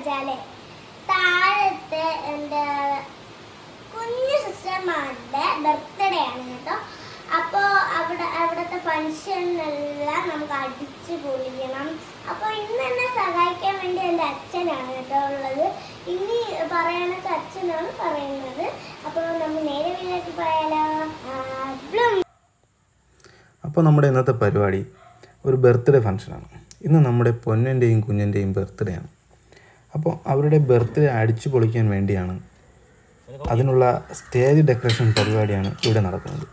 വെച്ചാലേ താഴത്തെ എന്താ കുഞ്ഞു സിസ്റ്റർമാരുടെ ബർത്ത്ഡേ ആണ് കേട്ടോ. അപ്പോ അവിടെ അവിടുത്തെ ഫംഗ്ഷനെല്ലാം നമുക്ക് അടിച്ചു പൊളിക്കണം. അപ്പോൾ ഇന്ന് എന്നെ സഹായിക്കാൻ വേണ്ടി എന്റെ അച്ഛനാണ് കേട്ടോ ഉള്ളത്. ഇനി പറയണത് അച്ഛനാണ് പറയുന്നത്. അപ്പോൾ നമ്മൾ നേരെ വീട്ടിലേക്ക് പോയാലോ? അപ്പോൾ നമ്മുടെ ഇന്നത്തെ പരിപാടി ഒരു ബർത്ത്ഡേ ഫംഗ്ഷനാണ് ഇന്ന് നമ്മുടെ പൊന്നിന്റെയും കുഞ്ഞിന്റെയും ബർത്ത്ഡേ ആണ്. അപ്പോൾ അവരുടെ ബർത്ത്ഡേ അടിച്ചു പൊളിക്കാൻ വേണ്ടിയാണ് അതിനുള്ള സ്റ്റേജ് ഡെക്കറേഷൻ പരിപാടിയാണ് ഇവിടെ നടക്കുന്നത്.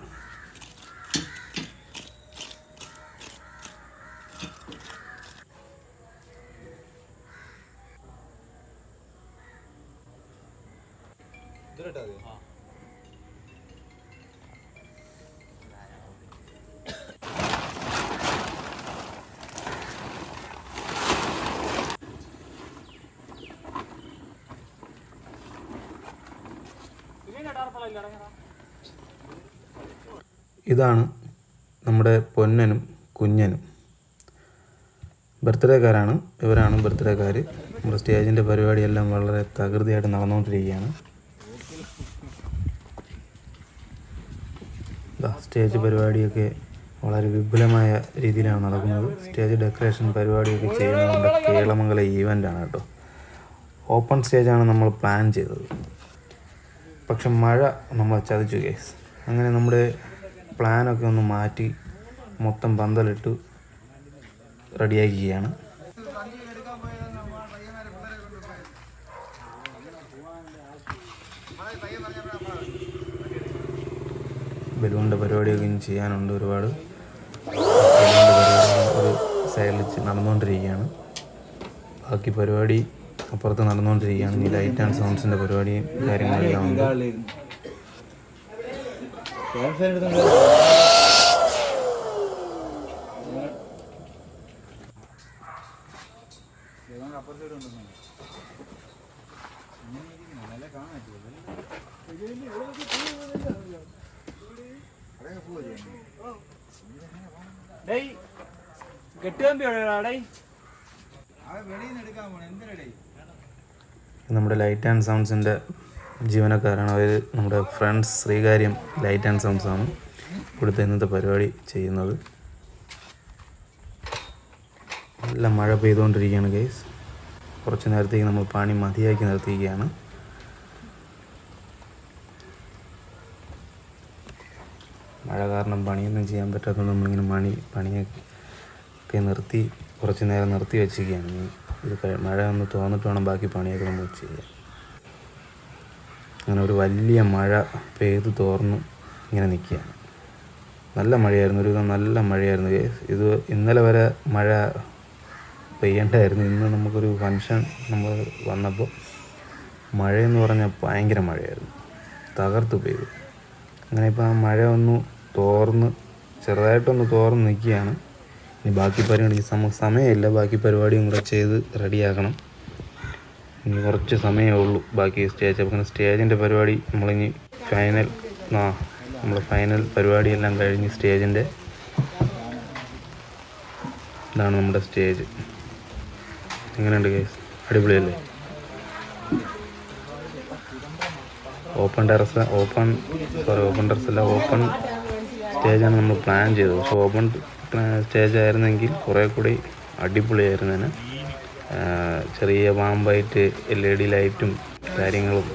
ഇതാണ് നമ്മുടെ പൊന്നനും കുഞ്ഞനും. ബർത്ത്ഡേക്കാരാണ്. ഇവരാണ് ബർത്ത്ഡേക്കാർ നമ്മുടെ സ്റ്റേജിന്റെ പരിപാടിയെല്ലാം വളരെ തകൃതിയായിട്ട് നടന്നുകൊണ്ടിരിക്കുകയാണ്. സ്റ്റേജ് പരിപാടിയൊക്കെ വളരെ വിപുലമായ രീതിയിലാണ് നടക്കുന്നത്. സ്റ്റേജ് ഡെക്കറേഷൻ പരിപാടിയൊക്കെ ചെയ്യുന്നത് നമ്മുടെ കേളമംഗല ഈവന്റാണ് കേട്ടോ. ഓപ്പൺ സ്റ്റേജാണ് നമ്മൾ പ്ലാൻ ചെയ്തത്. പക്ഷെ മഴ നമ്മളെ ചതിച്ചു കേസ് അങ്ങനെ നമ്മുടെ പ്ലാനൊക്കെ ഒന്ന് മാറ്റി മൊത്തം പന്തലിട്ട് റെഡിയാക്കുകയാണ് ബലൂണിന്റെ പരിപാടിയൊക്കെ ഇനി ചെയ്യാനുണ്ട് ഒരുപാട്. ഒരു സൈഡിൽ നടന്നുകൊണ്ടിരിക്കുകയാണ്. ബാക്കി പരിപാടി അപ്പുറത്ത് നടന്നുകൊണ്ടിരിക്കുകയാണ്. ഈ ലൈറ്റ് ആൻഡ് സൗണ്ട്സിന്റെ പരിപാടിയും കാര്യങ്ങളെല്ലാം ഉണ്ട്. ഡേയ് കെട്ടുകമ്പി എവിടെയാടാ? ഡേയ്? നമ്മുടെ ലൈറ്റ് ആൻഡ് സൗണ്ട്സിന്റെ ജീവനക്കാരാണ്. അവർ നമ്മുടെ friends Sreekaryam light and sounds ആണ് ഇവിടുത്തെ ഇന്നത്തെ പരിപാടി ചെയ്യുന്നത്. നല്ല മഴ പെയ്തുകൊണ്ടിരിക്കുകയാണ് ഗൈസ് കുറച്ച് നേരത്തേക്ക് നമ്മൾ പണി മതിയാക്കി നിർത്തിയിരിക്കുകയാണ്. മഴ കാരണം പണിയൊന്നും ചെയ്യാൻ പറ്റാത്തതുകൊണ്ട് നമ്മളിങ്ങനെ മണി പണിയൊക്കെ നിർത്തി കുറച്ച് നേരം നിർത്തി വെച്ചിരിക്കുകയാണ്. ഇത് മഴ ഒന്ന് തോന്നിട്ട് വേണം ബാക്കി പണിയൊക്കെ നമ്മൾ ചെയ്യാൻ. അങ്ങനെ ഒരു വലിയ മഴ പെയ്ത് തോർന്നു ഇങ്ങനെ നിൽക്കുകയാണ്. നല്ല മഴയായിരുന്നു ഒരു നല്ല മഴയായിരുന്നു. ഇത് ഇന്നലെ വരെ മഴ പെയ്യണ്ടായിരുന്നു. ഇന്ന് നമുക്കൊരു ഫങ്ഷൻ നമ്മൾ വന്നപ്പോൾ മഴയെന്ന് പറഞ്ഞാൽ ഭയങ്കര മഴയായിരുന്നു. തകർത്ത് പെയ്തു. അങ്ങനെ ഇപ്പോൾ ആ മഴ ഒന്ന് തോർന്ന് ചെറുതായിട്ടൊന്ന് തോർന്ന് നിൽക്കുകയാണ്. ഇനി ബാക്കി പരിപാടി സമ സമയമില്ല. ബാക്കി പരിപാടിയും കൂടെ ചെയ്ത് റെഡിയാക്കണം. ഇനി കുറച്ച് സമയമേ ഉള്ളൂ. ബാക്കി സ്റ്റേജ് അപ്പം സ്റ്റേജിന്റെ പരിപാടി നമ്മളിനി ഫൈനൽ ആ നമ്മൾ ഫൈനൽ പരിപാടിയെല്ലാം കഴിഞ്ഞ് സ്റ്റേജിന്റെ ഇതാണ് നമ്മുടെ സ്റ്റേജ് എങ്ങനെയുണ്ട് കേസ് അടിപൊളിയല്ലേ? Open terrace open sorry open terrace അല്ല ഓപ്പൺ സ്റ്റേജാണ് നമ്മൾ പ്ലാൻ ചെയ്തത്. പക്ഷേ ഓപ്പൺ സ്റ്റേജ് ആയിരുന്നെങ്കിൽ കുറേ കൂടി അടിപൊളിയായിരുന്നേനെ ചെറിയ പാമ്പായിട്ട് എൽ ഇ ഡി ലൈറ്റും കാര്യങ്ങളും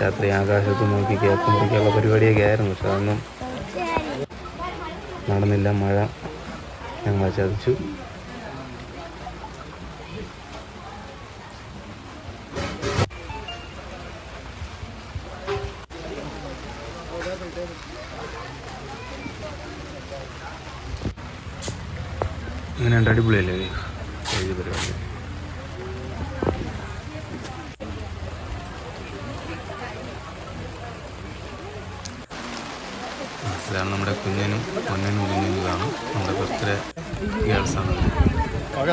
രാത്രി ആകാശത്ത് നോക്കി കേൾക്കും മുറിക്കാനുള്ള പരിപാടിയൊക്കെ ആയിരുന്നു. പക്ഷെ അതൊന്നും നടന്നില്ല. മഴ ഞങ്ങളെ ചതിച്ചു. അങ്ങനെയുണ്ട് അടിപൊളിയല്ലേ? സ്റ്റേജ് പരിപാടി? ഇതാണ് നമ്മുടെ കുഞ്ഞനും പൊന്നനും കുഞ്ഞനും ഇതാണ് നമ്മുടെ ബർത്ത്ഡേ ഗേൾസാണ്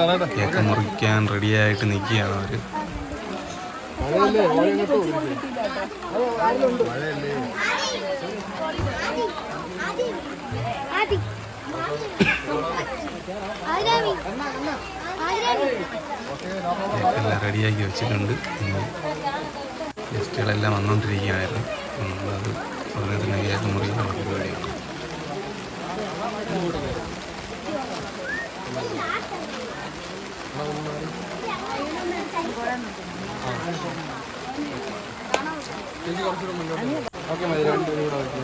അവർ കേക്ക് മുറിക്കാൻ റെഡിയായിട്ട് നിൽക്കുകയാണ് അവർ ആദി. എല്ലാം റെഡിയാക്കി വെച്ചിട്ടുണ്ട്. ഗസ്റ്റുകളെല്ലാം വന്നുകൊണ്ടിരിക്കുകയായിരുന്നു നമ്മളത് ഉടനെ തന്നെ കേക്ക് മുറിക്കാനുള്ള പരിപാടിയാണ്. ഓക്കെ മതി രണ്ടുപേരും കൂടെ വെക്കാം.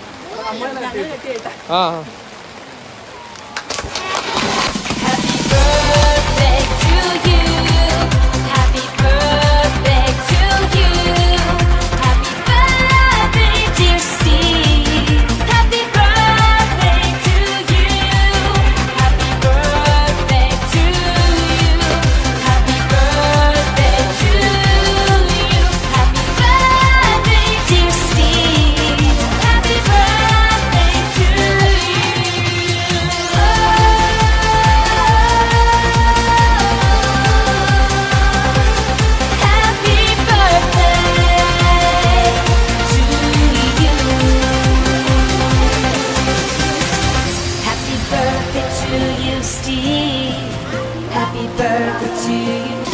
ആ birthday to you. Happy birthday liberty.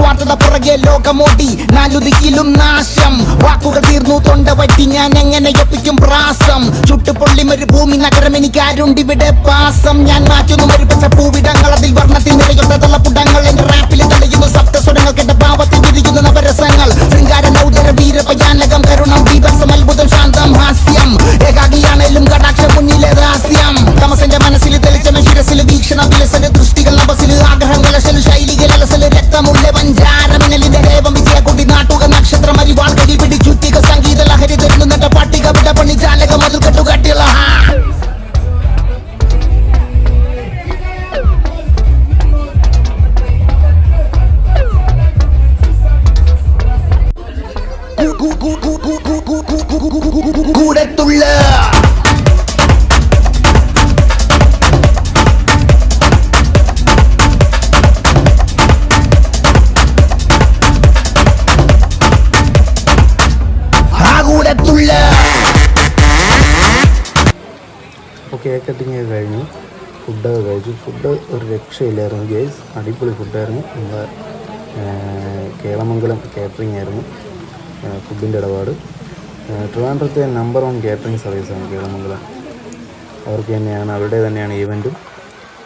സ്വാർത്ഥത പുറകെ ലോകമോടി. നാലുദിക്കിലും നാശം. വാക്കുകൾ തീർന്നു തൊണ്ട ഞാൻ എങ്ങനെ ഒപ്പിക്കും പ്രാസം? ചുട്ടുപൊള്ളി ഒരു ഭൂമി നഗരം എനിക്ക് ആരുണ്ടിവിടെ പാസം? ഞാൻ മാറ്റുന്നു ഒരു പച്ച പൂവിടങ്ങൾ അതിൽ വർണത്തിൽ നിറയുന്ന തള്ളപ്പുടങ്ങൾ എന്റെ റാപ്പിൽ തെളിയുന്നു സപ്തസ്വരങ്ങൾ. കണ്ട പാവത്തിൽ വിരിയുന്ന നവരസങ്ങൾ. ശൃംഗാര விட பண்ணி ஜாலக முதல் கட்டு கட்டிடலாம் கூடத்துள்ள കേക്ക് കട്ടിങ് ഒക്കെ കഴിഞ്ഞു. ഫുഡൊക്കെ കഴിച്ചു. ഫുഡ് ഒരു രക്ഷയില്ലായിരുന്നു ഗേസ് അടിപൊളി ഫുഡായിരുന്നു നമ്മുടെ കേളമംഗലം കാറ്ററിംഗ് ആയിരുന്നു. ഫുഡിന്റെ ഇടപാട്. ട്രിവാൻഡ്രത്തെ നമ്പർ വൺ കാറ്ററിംഗ് സർവീസാണ് കേളമംഗലം. അവർക്ക് തന്നെയാണ് അവരുടെ തന്നെയാണ് ഈവന്റും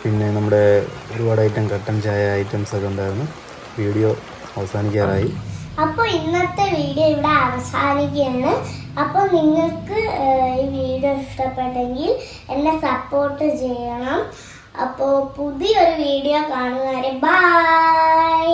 പിന്നെ നമ്മുടെ ഒരുപാട് ഐറ്റം കട്ടൻ ചായ ഐറ്റംസ് ഒക്കെ ഉണ്ടായിരുന്നു. വീഡിയോ അവസാനിക്കാറായി. അപ്പോൾ ഇന്നത്തെ വീഡിയോ ഇവിടെ അവസാനിക്കുകയാണ്. അപ്പോൾ നിങ്ങൾക്ക് ഈ വീഡിയോ ഇഷ്ടപ്പെട്ടെങ്കിൽ എന്നെ സപ്പോർട്ട് ചെയ്യണം. അപ്പോൾ പുതിയൊരു വീഡിയോ കാണുന്നവരെ ബൈ